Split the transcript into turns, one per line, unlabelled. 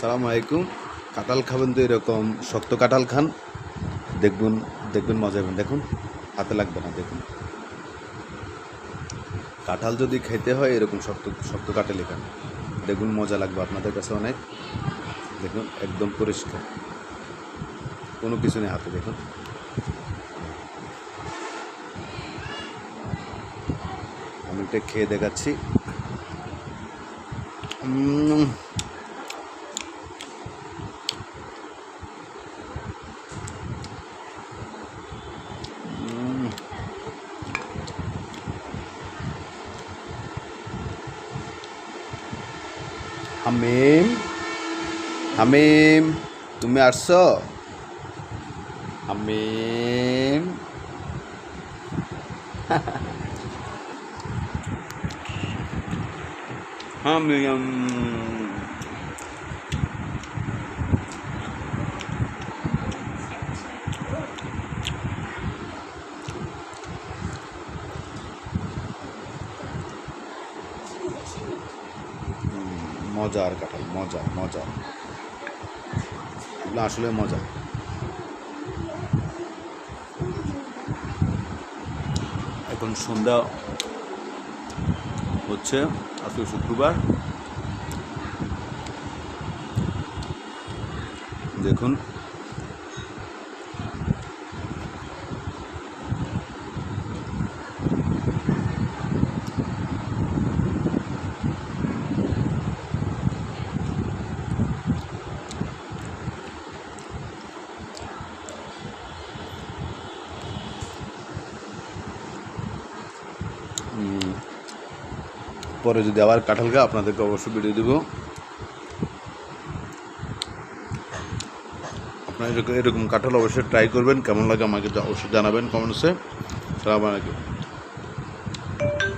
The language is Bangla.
সালাম আলাইকুম। কাঁঠাল খাবেন তো এরকম শক্ত কাঁঠাল খান। দেখবেন দেখবেন মজা হবেন দেখুন, হাতে লাগবে না, দেখুন। কাঁঠাল যদি খেতে হয়, এরকম শক্ত শক্ত কাঁঠালই খান। দেখুন, মজা লাগবে আপনাদের কাছে অনেক। দেখুন, একদম পরিষ্কার। কোনো কিছু নেই হাতে, দেখুন। আমি খেয়ে দেখাচ্ছি। হামিম হামিম তুমি আসছো হামিম হামিম মজার কাঁঠাল মজা মজা এগুলো আসলে মজা এখন সন্ধ্যা হচ্ছে আজকে শুক্রবার। দেখুন পরে যদি আবার কাঁঠাল খা আপনাদেরকে অবশ্যই ভিডিও দেবো। আপনারা এরকম এরকম কাঁঠাল অবশ্যই ট্রাই করবেন। কেমন লাগে আমাকে অবশ্যই জানাবেন কমেন্টসে। সালাম আলাইকুম।